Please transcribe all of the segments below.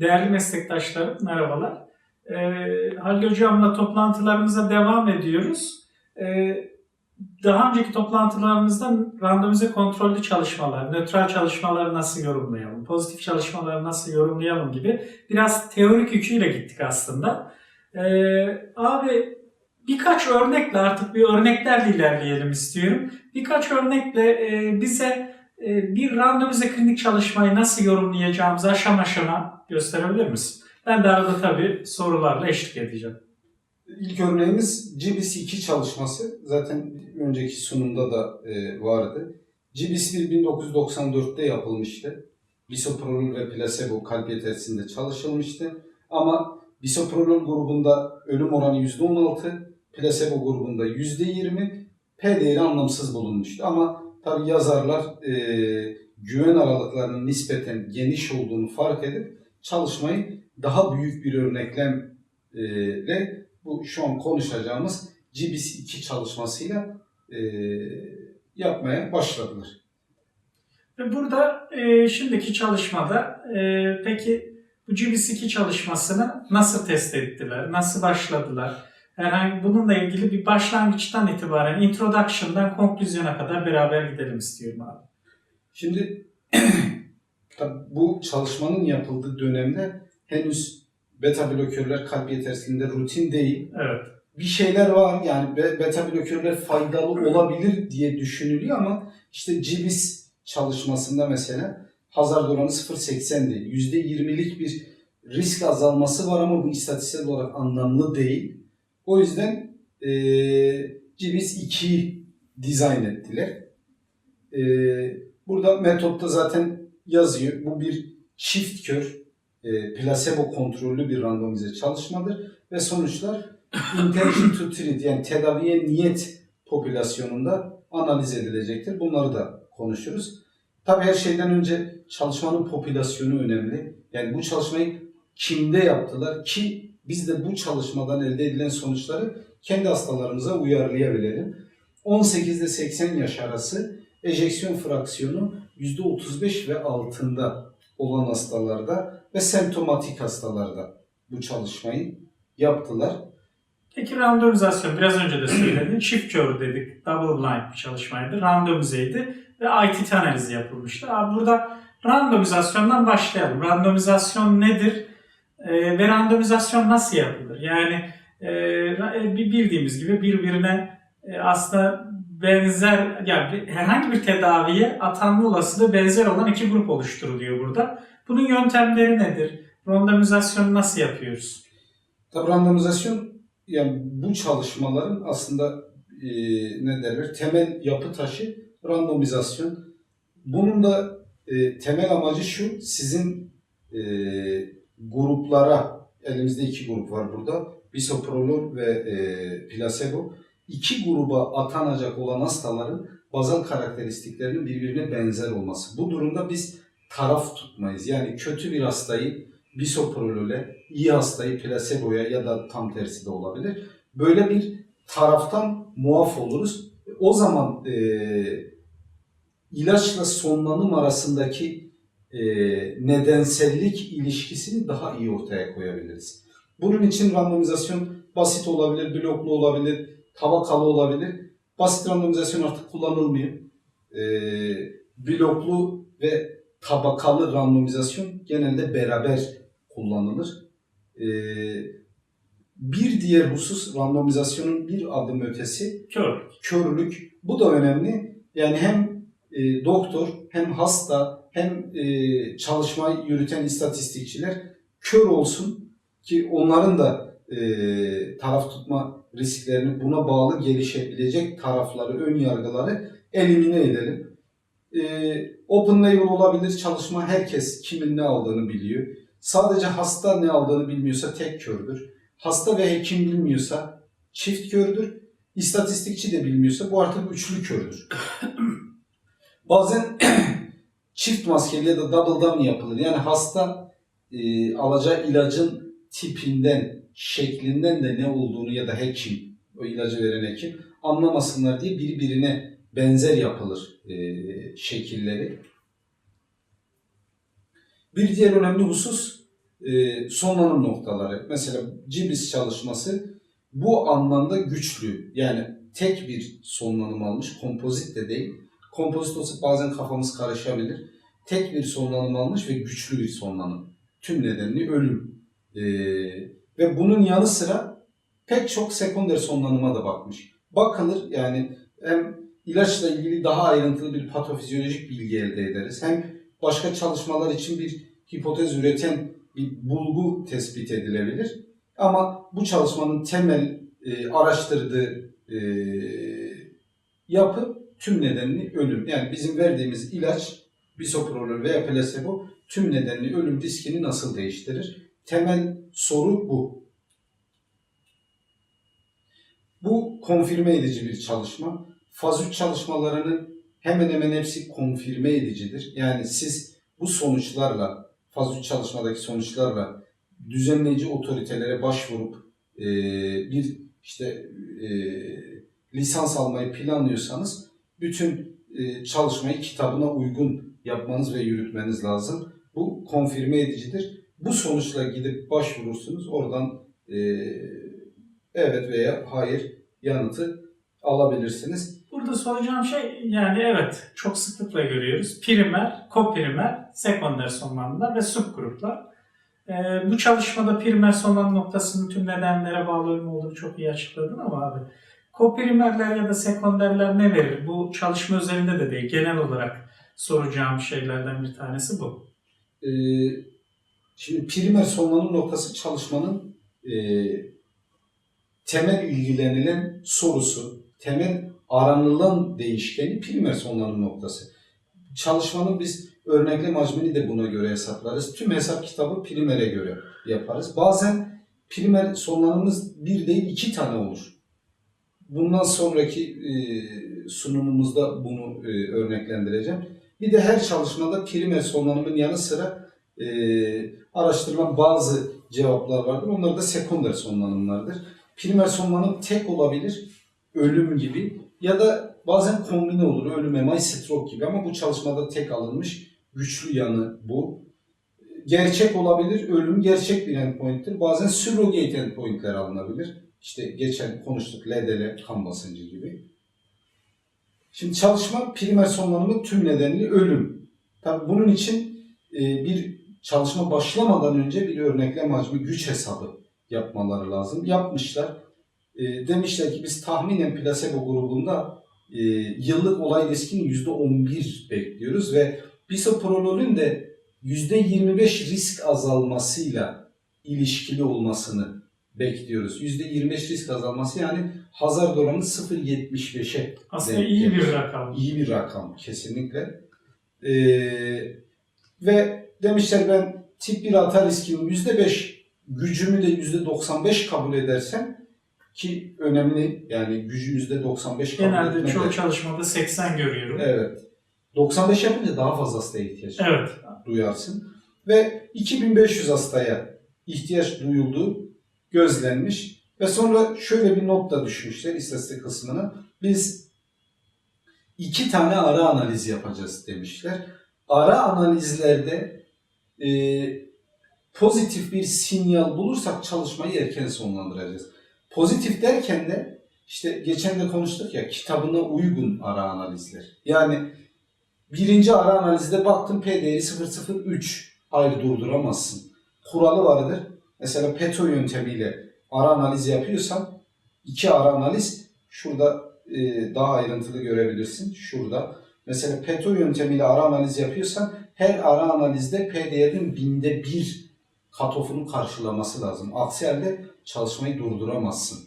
Değerli meslektaşlarım, merhabalar. Ee, Halil Hocam'la toplantılarımıza devam ediyoruz. Ee, daha önceki toplantılarımızda randomize kontrollü çalışmalar, nötral çalışmaları nasıl yorumlayalım, pozitif çalışmaları nasıl yorumlayalım gibi biraz teorik yüküyle gittik aslında. Ee, abi birkaç örnekle artık bir örneklerle ilerleyelim istiyorum. Birkaç örnekle e, bize e, bir randomize klinik çalışmayı nasıl yorumlayacağımızı aşama aşama gösterebilir misin? Ben de arada tabii sorularla eşlik edeceğim. İlk örneğimiz GBIS-2 çalışması. Zaten önceki sunumda da e, vardı. GBIS-1 1994'te yapılmıştı. Bisoprolol ve plasebo kalp yetersinde çalışılmıştı. Ama bisoprolol grubunda ölüm oranı %16, plasebo grubunda %20, P değeri anlamsız bulunmuştu. Ama tabi yazarlar e, güven aralıklarının nispeten geniş olduğunu fark edip çalışmayı daha büyük bir örneklemle bu şu an konuşacağımız GBIS-2 çalışmasıyla e, yapmaya başladılar. Burada e, şimdiki çalışmada e, peki bu GBIS-2 çalışmasını nasıl test ettiler, nasıl başladılar? Herhangi bununla ilgili bir başlangıçtan itibaren, introduction'dan konklüzyona kadar beraber gidelim istiyorum abi. Şimdi bu çalışmanın yapıldığı dönemde henüz beta blokörler kalp yetersizliğinde rutin değil. Evet. Bir şeyler var yani be- beta blokörler faydalı olabilir diye düşünülüyor ama işte GBIS çalışmasında mesela hazard oranı 0.80 değil. %20'lik bir risk azalması var ama bu istatistiksel olarak anlamlı değil. O yüzden e, GBIS 2'yi dizayn ettiler. E, burada metotta zaten yazıyor. Bu bir çift kör e, plasebo kontrollü bir randomize çalışmadır ve sonuçlar intention to treat yani tedaviye niyet popülasyonunda analiz edilecektir. Bunları da konuşuruz. Tabii her şeyden önce çalışmanın popülasyonu önemli. Yani bu çalışmayı kimde yaptılar ki biz de bu çalışmadan elde edilen sonuçları kendi hastalarımıza uyarlayabilelim. 18 ile 80 yaş arası ejeksiyon fraksiyonu %35 ve altında olan hastalarda ve semptomatik hastalarda bu çalışmayı yaptılar. Peki randomizasyon biraz önce de söyledin. Çift kör dedik. Double blind bir çalışmaydı. Randomizeydi ve ITT analizi yapılmıştı. Abi burada randomizasyondan başlayalım. Randomizasyon nedir? Ee, ve randomizasyon nasıl yapılır? Yani e, bir- bildiğimiz gibi birbirine e, aslında benzer yani herhangi bir tedaviye atanma olasılığı benzer olan iki grup oluşturuluyor burada. Bunun yöntemleri nedir? Randomizasyonu nasıl yapıyoruz? Tabi randomizasyon yani bu çalışmaların aslında e, ne derler temel yapı taşı randomizasyon. Bunun da e, temel amacı şu sizin e, gruplara elimizde iki grup var burada bisoprolol ve e, plasebo iki gruba atanacak olan hastaların bazal karakteristiklerinin birbirine benzer olması. Bu durumda biz taraf tutmayız. Yani kötü bir hastayı bisoprolole, iyi hastayı plaseboya ya da tam tersi de olabilir. Böyle bir taraftan muaf oluruz. O zaman e, ilaçla sonlanım arasındaki e, nedensellik ilişkisini daha iyi ortaya koyabiliriz. Bunun için randomizasyon basit olabilir, bloklu olabilir, tabakalı olabilir. Basit randomizasyon artık kullanılmıyor. E, bloklu ve tabakalı randomizasyon genelde beraber kullanılır. E, bir diğer husus randomizasyonun bir adım ötesi Kör. körlük. Bu da önemli. Yani hem e, doktor hem hasta hem e, çalışma yürüten istatistikçiler kör olsun ki onların da e, taraf tutma risklerini buna bağlı gelişebilecek tarafları, ön yargıları elimine edelim. E, open label olabilir çalışma herkes kimin ne aldığını biliyor. Sadece hasta ne aldığını bilmiyorsa tek kördür. Hasta ve hekim bilmiyorsa çift kördür. İstatistikçi de bilmiyorsa bu artık üçlü kördür. Bazen çift maskeli ya da double'dan mı yapılır? Yani hasta e, alacağı ilacın tipinden, şeklinden de ne olduğunu ya da hekim, o ilacı veren hekim anlamasınlar diye birbirine benzer yapılır e, şekilleri. Bir diğer önemli husus e, sonlanım noktaları. Mesela CIBIS çalışması bu anlamda güçlü. Yani tek bir sonlanım almış, kompozit de değil. Kompozit olsa bazen kafamız karışabilir. Tek bir sonlanım almış ve güçlü bir sonlanım. Tüm nedenli ölüm. E, ve bunun yanı sıra pek çok sekonder sonlanıma da bakmış. Bakılır yani hem ilaçla ilgili daha ayrıntılı bir patofizyolojik bilgi elde ederiz. Hem başka çalışmalar için bir hipotez üreten bir bulgu tespit edilebilir. Ama bu çalışmanın temel e, araştırdığı e, yapı tüm nedenli ölüm. Yani bizim verdiğimiz ilaç bisoprolol veya plasebo tüm nedenli ölüm riskini nasıl değiştirir? Temel soru bu. Bu konfirme edici bir çalışma. Faz 3 çalışmalarının hemen hemen hepsi konfirme edicidir. Yani siz bu sonuçlarla, faz 3 çalışmadaki sonuçlarla düzenleyici otoritelere başvurup e, bir işte e, lisans almayı planlıyorsanız bütün e, çalışmayı kitabına uygun yapmanız ve yürütmeniz lazım. Bu konfirme edicidir. Bu sonuçla gidip başvurursunuz. Oradan e, evet veya hayır yanıtı alabilirsiniz. Burada soracağım şey yani evet çok sıklıkla görüyoruz. Primer, koprimer, sekonder sonlanımlar ve subgruplar. Ee, bu çalışmada primer sonlanım noktasının tüm nedenlere bağlı olduğunu çok iyi açıkladın ama abi koprimerler ya da sekonderler ne verir? Bu çalışma üzerinde de değil. Genel olarak soracağım şeylerden bir tanesi bu. Ee, şimdi primer sonlanım noktası çalışmanın e, temel ilgilenilen sorusu, temel aranılan değişkeni primer sonlanım noktası. Çalışmanın biz örneklem hacmini de buna göre hesaplarız. Tüm hesap kitabı primere göre yaparız. Bazen primer sonlanımımız bir değil iki tane olur. Bundan sonraki e, sunumumuzda bunu e, örneklendireceğim. Bir de her çalışmada primer sonlanımın yanı sıra e, araştırılan bazı cevaplar vardır. Onlar da sekonder sonlanımlardır. Primer sonlanım tek olabilir, ölüm gibi ya da bazen kombine olur, ölüm, emay, stroke gibi ama bu çalışmada tek alınmış güçlü yanı bu. Gerçek olabilir, ölüm gerçek bir endpoint'tir. Bazen surrogate endpoint'ler alınabilir. İşte geçen konuştuk LDL kan basıncı gibi. Şimdi çalışma primer sonlanımı tüm nedenli ölüm. Tabii bunun için e, bir çalışma başlamadan önce bir örneklem hacmi güç hesabı yapmaları lazım. Yapmışlar. E, demişler ki biz tahminen plasebo grubunda e, yıllık olay riskini %11 bekliyoruz ve bisoprololün de %25 risk azalmasıyla ilişkili olmasını bekliyoruz. %25 risk azalması yani hazard oranı 0.75'e Aslında iyi bir gelir. rakam. iyi bir rakam kesinlikle. Ee, ve demişler ben tip 1 hata riskinin %5 gücümü de %95 kabul edersem ki önemli yani gücü %95 kabul Genelde çoğu çalışmada 80 görüyorum. Evet. 95 yapınca daha fazla hastaya ihtiyaç Evet. duyarsın. Ve 2500 hastaya ihtiyaç duyulduğu gözlenmiş. Ve sonra şöyle bir not da düşmüşler istatistik kısmına. Biz iki tane ara analiz yapacağız demişler. Ara analizlerde e, pozitif bir sinyal bulursak çalışmayı erken sonlandıracağız. Pozitif derken de işte geçen de konuştuk ya kitabına uygun ara analizler. Yani birinci ara analizde baktım P değeri 003. Hayır durduramazsın. Kuralı vardır. Mesela PETO yöntemiyle ara analiz yapıyorsan iki ara analiz şurada e, daha ayrıntılı görebilirsin. Şurada. Mesela PETO yöntemiyle ara analiz yapıyorsan her ara analizde P değerinin binde bir katofunu karşılaması lazım. Aksi halde çalışmayı durduramazsın.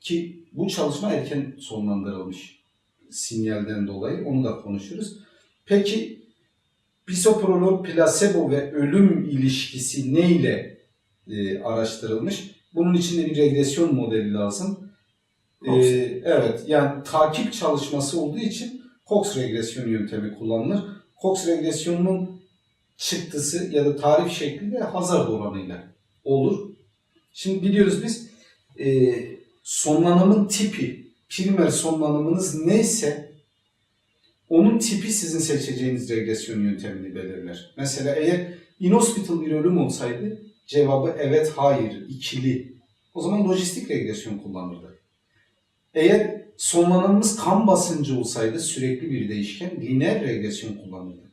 Ki bu çalışma erken sonlandırılmış sinyalden dolayı onu da konuşuruz. Peki bisoprolol, plasebo ve ölüm ilişkisi neyle e, araştırılmış? Bunun için de bir regresyon modeli lazım. E, evet, yani takip çalışması olduğu için Cox regresyon yöntemi kullanılır. Cox regresyonunun çıktısı ya da tarif şekli de hazard oranıyla olur. Şimdi biliyoruz biz e, sonlanımın tipi, primer sonlanımınız neyse onun tipi sizin seçeceğiniz regresyon yöntemini belirler. Mesela eğer inhospital bir ölüm olsaydı cevabı evet, hayır, ikili. O zaman lojistik regresyon kullanırdı. Eğer sonlananımız kan basıncı olsaydı sürekli bir değişken lineer regresyon kullanırdı.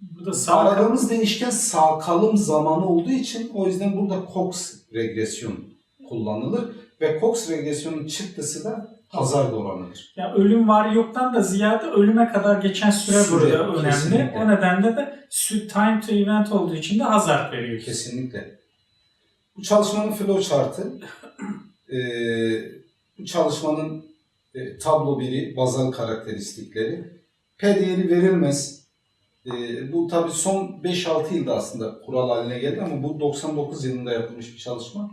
Burada sağ Aradığımız değişken sağ kalım zamanı olduğu için o yüzden burada Cox regresyon kullanılır ve Cox regresyonun çıktısı da hazard oranıdır. Ya ölüm var yoktan da ziyade ölüme kadar geçen süre, Süre, burada önemli. kesinlikle. O nedenle de time to event olduğu için de hazard veriyor. Kesinlikle. Bu çalışmanın flow chartı, eee, bu çalışmanın e, tablo biri, bazal karakteristikleri. P değeri verilmez. Eee, bu tabii son 5-6 yılda aslında kural haline geldi ama bu 99 yılında yapılmış bir çalışma.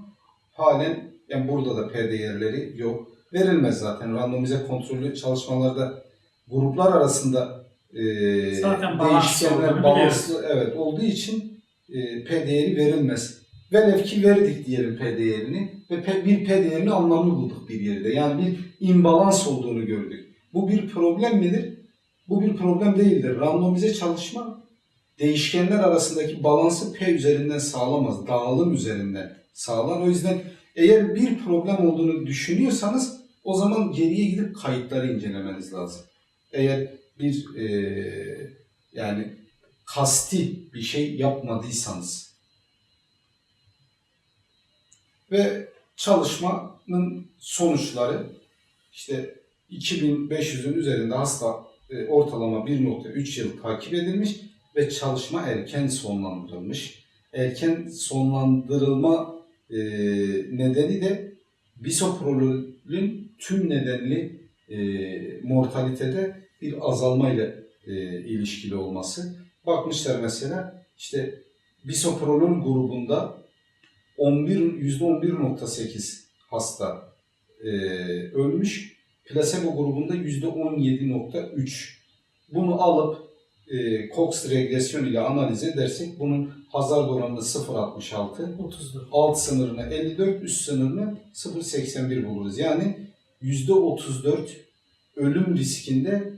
Halen yani burada da P değerleri yok. Verilmez zaten. Randomize kontrollü çalışmalarda gruplar arasında eee Zaten değişkenler balanslı evet, olduğu için e, P değeri verilmez. Velev ki verdik diyelim P değerini ve P, bir P değerini anlamlı bulduk bir yerde. Yani bir imbalans olduğunu gördük. Bu bir problem midir? Bu bir problem değildir. Randomize çalışma değişkenler arasındaki balansı P üzerinden sağlamaz. Dağılım üzerinden sağlar. O yüzden eğer bir problem olduğunu düşünüyorsanız o zaman geriye gidip kayıtları incelemeniz lazım. Eğer bir e, yani kasti bir şey yapmadıysanız. Ve çalışmanın sonuçları işte 2500'ün üzerinde hasta e, ortalama 1.3 yıl takip edilmiş ve çalışma erken sonlandırılmış. Erken sonlandırılma e, nedeni de bisoprololün tüm nedenli e, mortalitede bir azalmayla e, ilişkili olması. Bakmışlar mesela işte bisoprolol grubunda 11 %11.8 hasta e, ölmüş. Plasebo grubunda %17.3. Bunu alıp e, Cox regresyon ile analiz edersek bunun hazard oranı 0.66. 34. Alt sınırını 54, üst sınırını 0.81 buluruz. Yani %34 ölüm riskinde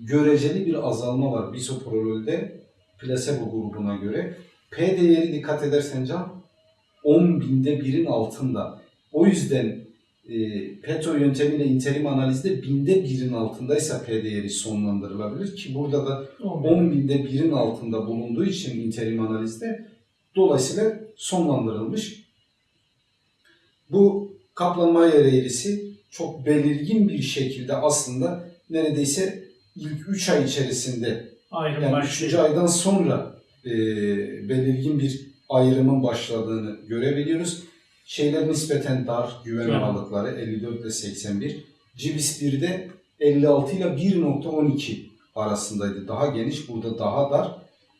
göreceli bir azalma var bisoprololde plasebo grubuna göre. P değeri dikkat edersen can 10 binde birin altında. O yüzden e, PETO yöntemiyle interim analizde binde birin altındaysa P değeri sonlandırılabilir ki burada da 10 binde birin altında bulunduğu için interim analizde dolayısıyla sonlandırılmış. Bu Kaplan-Meier eğrisi çok belirgin bir şekilde aslında neredeyse ilk 3 ay içerisinde Ayrım yani başlıyor. 3. aydan sonra e, belirgin bir ayrımın başladığını görebiliyoruz. Şeyler nispeten dar, güven Evet. aralıkları 54 ile 81. Cibis 1'de 56 ile 1.12 arasındaydı. Daha geniş, burada daha dar.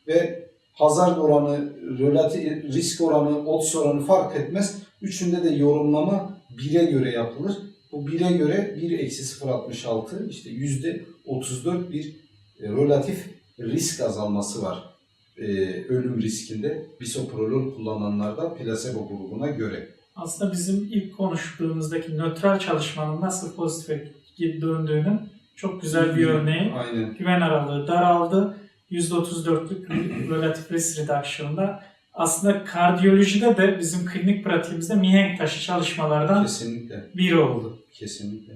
Ve hazard oranı, relatif risk oranı, odds oranı fark etmez. Üçünde de yorumlama 1'e göre yapılır. Bu 1'e göre 1 eksi 0.66 işte yüzde 34 bir e, relatif risk azalması var e, ölüm riskinde bisoprolol kullananlarda plasebo grubuna göre. Aslında bizim ilk konuştuğumuzdaki nötral çalışmanın nasıl pozitife döndüğünün çok güzel bir örneği. Aynen. Güven aralığı daraldı. %34'lük bir relatif risk reduction'da aslında kardiyolojide de bizim klinik pratiğimizde mihenk taşı çalışmalardan Kesinlikle. biri oldu. Kesinlikle.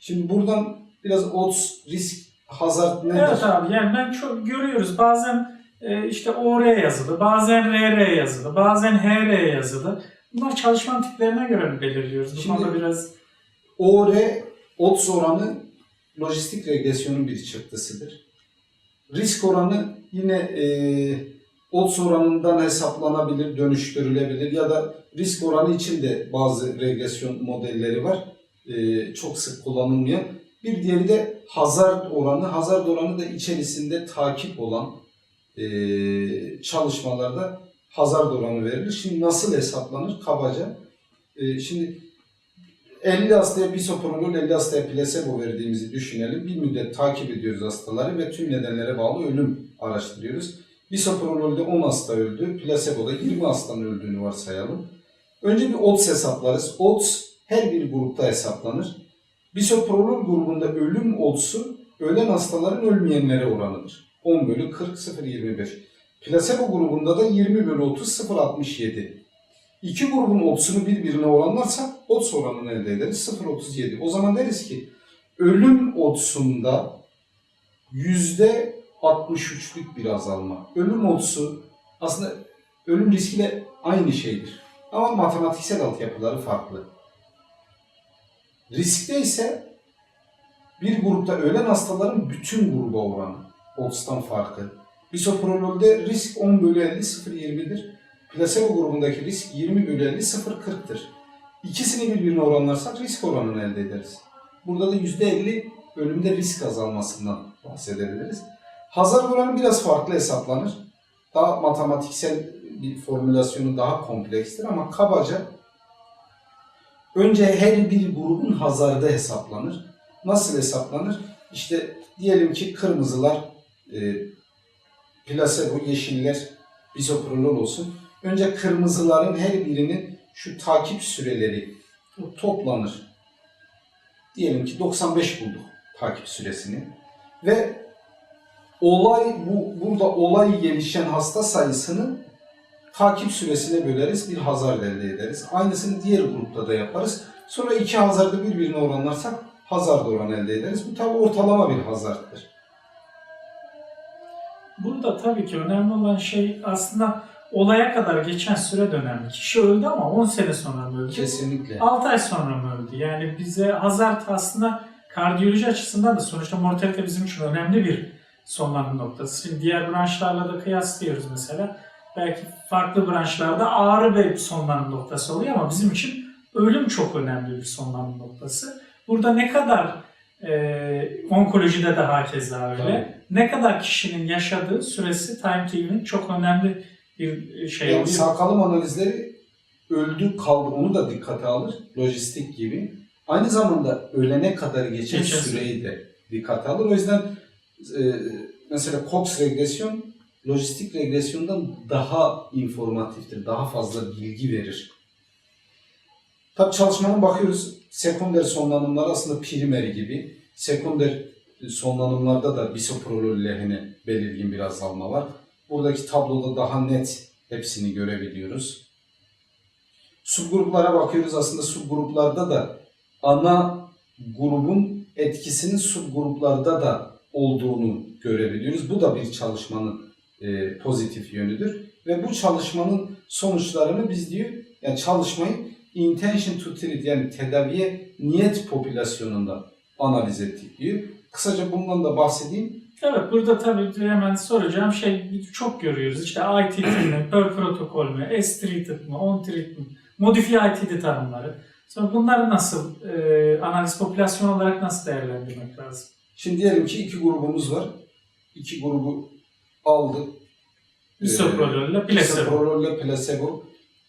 Şimdi buradan biraz odds, risk, hazard nedir? Evet abi yani ben çok görüyoruz bazen e, işte OR yazılı, bazen RR yazılı, bazen HR yazılı. Bunlar çalışma tiplerine göre mi belirliyoruz? Bu Şimdi- konuda biraz OR, odds oranı lojistik regresyonun bir çıktısıdır. Risk oranı yine e, odds oranından hesaplanabilir, dönüştürülebilir ya da risk oranı için de bazı regresyon modelleri var. E, çok sık kullanılmayan. Bir diğeri de hazard oranı. Hazard oranı da içerisinde takip olan e, çalışmalarda hazard oranı verilir. Şimdi nasıl hesaplanır? Kabaca. E, şimdi 50 hastaya bisoprolol, 50 hastaya plasebo verdiğimizi düşünelim. Bir müddet takip ediyoruz hastaları ve tüm nedenlere bağlı ölüm araştırıyoruz. Bisoprololde 10 hasta öldü, plaseboda 20 hastanın öldüğünü varsayalım. Önce bir odds hesaplarız. Odds her bir grupta hesaplanır. Bisoprolol grubunda ölüm oddsu ölen hastaların ölmeyenlere oranıdır. 10 bölü 40 0.25. Plasebo grubunda da 20 bölü 30 0.67. İki grubun oddsunu birbirine oranlarsak odds oranını elde ederiz 0.37. O zaman deriz ki ölüm oddsunda yüzde 63'lük bir azalma. Ölüm oddsu aslında ölüm riskiyle aynı şeydir. Ama matematiksel altyapıları farklı. Riskte ise bir grupta ölen hastaların bütün gruba oranı. Odds'tan farkı. Bisoprololde risk 10 bölü 50 0.20'dir. Plasebo grubundaki risk 20 bölü 50 0.40'tır. İkisini birbirine oranlarsak risk oranını elde ederiz. Burada da %50 ölümde risk azalmasından bahsedebiliriz. Hazır oranı biraz farklı hesaplanır. Daha matematiksel bir formülasyonu daha komplekstir ama kabaca önce her bir grubun hazarda hesaplanır. Nasıl hesaplanır? İşte diyelim ki kırmızılar e, plasebo, yeşiller bisoprolol olsun. Önce kırmızıların her birinin şu takip süreleri toplanır. Diyelim ki 95 bulduk takip süresini. Ve olay bu burada olay gelişen hasta sayısını takip süresine böleriz. Bir hazard elde ederiz. Aynısını diğer grupta da yaparız. Sonra iki hazardı birbirine oranlarsak hazard oranı elde ederiz. Bu tabi ortalama bir hazarttır. Burada tabii ki önemli olan şey aslında olaya kadar geçen süre de önemli. Kişi öldü ama 10 sene sonra mı öldü? Kesinlikle. 6 ay sonra mı öldü? Yani bize hazard aslında kardiyoloji açısından da sonuçta mortalite bizim için önemli bir sonlanma noktası. Şimdi diğer branşlarla da kıyaslıyoruz mesela. Belki farklı branşlarda ağrı bir sonlanma noktası oluyor ama bizim için ölüm çok önemli bir sonlanma noktası. Burada ne kadar e, onkolojide de hakeza öyle. Tabii. Ne kadar kişinin yaşadığı süresi timetable'in çok önemli bir şey Yani oluyor. sağ kalım analizleri öldü kaldı onu da dikkate alır. Lojistik gibi. Aynı zamanda ölene kadar geçen Geçen süreyi de dikkate alır. O yüzden e, mesela Cox regresyon lojistik regresyondan daha informatiftir. Daha fazla bilgi verir. Tabii çalışmanın bakıyoruz sekonder sonlanımlar aslında primer gibi. Sekonder sonlanımlarda da bisoprolol lehine belirgin bir azalma var. Buradaki tabloda daha net hepsini görebiliyoruz. Subgruplara bakıyoruz. Aslında subgruplarda da ana grubun etkisinin subgruplarda da olduğunu görebiliyoruz. Bu da bir çalışmanın e, pozitif yönüdür. Ve bu çalışmanın sonuçlarını biz diyor, yani çalışmayı intention to treat yani tedaviye niyet popülasyonunda analiz ettik diyor. Kısaca bundan da bahsedeyim. Evet burada tabii hemen soracağım şey çok görüyoruz. İşte ITT mi, PER protokol mü, S-treated mı, on-treated mi, modifiye ITT tanımları. Sonra bunları nasıl, e, analiz popülasyon olarak nasıl değerlendirmek lazım? Şimdi diyelim ki iki grubumuz var. İki grubu aldık. Bisoprolol ile plasebo. Bisoprolol ile plasebo.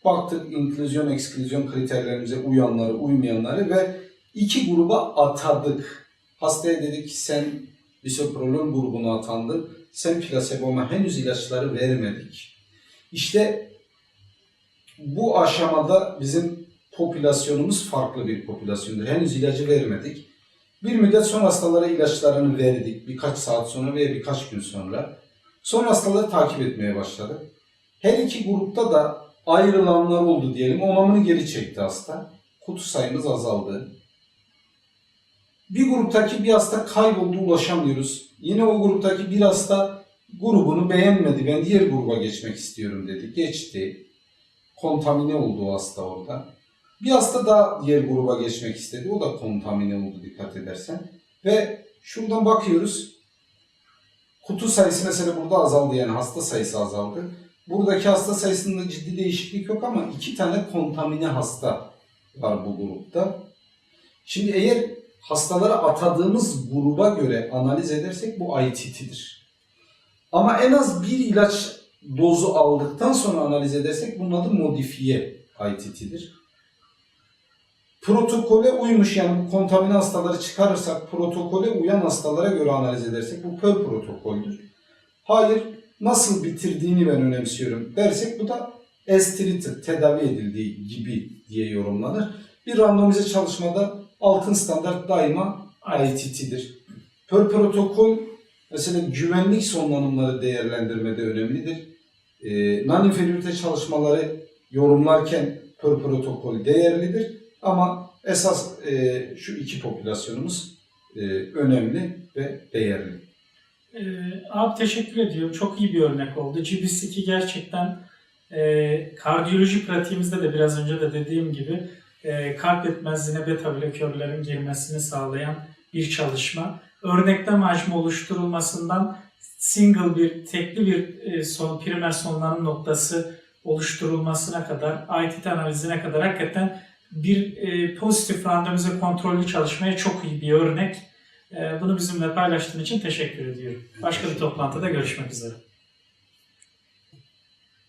Baktık inklüzyon, eksklüzyon kriterlerimize uyanları, uymayanları ve iki gruba atadık. Hastaya dedik ki sen bisoprolol grubuna atandın. Sen plaseboma henüz ilaçları vermedik. İşte bu aşamada bizim popülasyonumuz farklı bir popülasyondur. Henüz ilacı vermedik. Bir müddet sonra hastalara ilaçlarını verdik. Birkaç saat sonra veya birkaç gün sonra. Sonra hastaları takip etmeye başladık. Her iki grupta da ayrılanlar oldu diyelim. Onamını geri çekti hasta. Kutu sayımız azaldı. Bir gruptaki bir hasta kayboldu ulaşamıyoruz. Yine o gruptaki bir hasta grubunu beğenmedi. Ben diğer gruba geçmek istiyorum dedi. Geçti. Kontamine oldu o hasta orada. Bir hasta da diğer gruba geçmek istedi. O da kontamine oldu dikkat edersen. Ve şuradan bakıyoruz. Kutu sayısı mesela burada azaldı yani hasta sayısı azaldı. Buradaki hasta sayısında ciddi değişiklik yok ama iki tane kontamine hasta var bu grupta. Şimdi eğer hastalara atadığımız gruba göre analiz edersek bu ITT'dir. Ama en az bir ilaç dozu aldıktan sonra analiz edersek bunun adı modifiye ITT'dir. Protokole uymuş yani kontamine hastaları çıkarırsak protokole uyan hastalara göre analiz edersek bu PÖR protokoldür. Hayır nasıl bitirdiğini ben önemsiyorum dersek bu da as treated, tedavi edildiği gibi diye yorumlanır. Bir randomize çalışmada altın standart daima ITT'dir. PÖR protokol Mesela güvenlik sonlanımları değerlendirmede önemlidir. E, non-inferiorite çalışmaları yorumlarken per protokol değerlidir. Ama esas e, şu iki popülasyonumuz e, önemli ve değerli. Ee, abi teşekkür ediyorum. Çok iyi bir örnek oldu. GBS2 gerçekten e, kardiyoloji pratiğimizde de biraz önce de dediğim gibi e, kalp yetmezliğine beta blokörlerin girmesini sağlayan bir çalışma. Örneklem hacmi oluşturulmasından single bir, tekli bir e, son, primer sonlanım noktası oluşturulmasına kadar, ITT analizine kadar hakikaten bir e, pozitif randomize kontrollü çalışmaya çok iyi bir örnek. Ee, Bunu bizimle paylaştığın için teşekkür ediyorum. Başka bir toplantıda görüşmek üzere.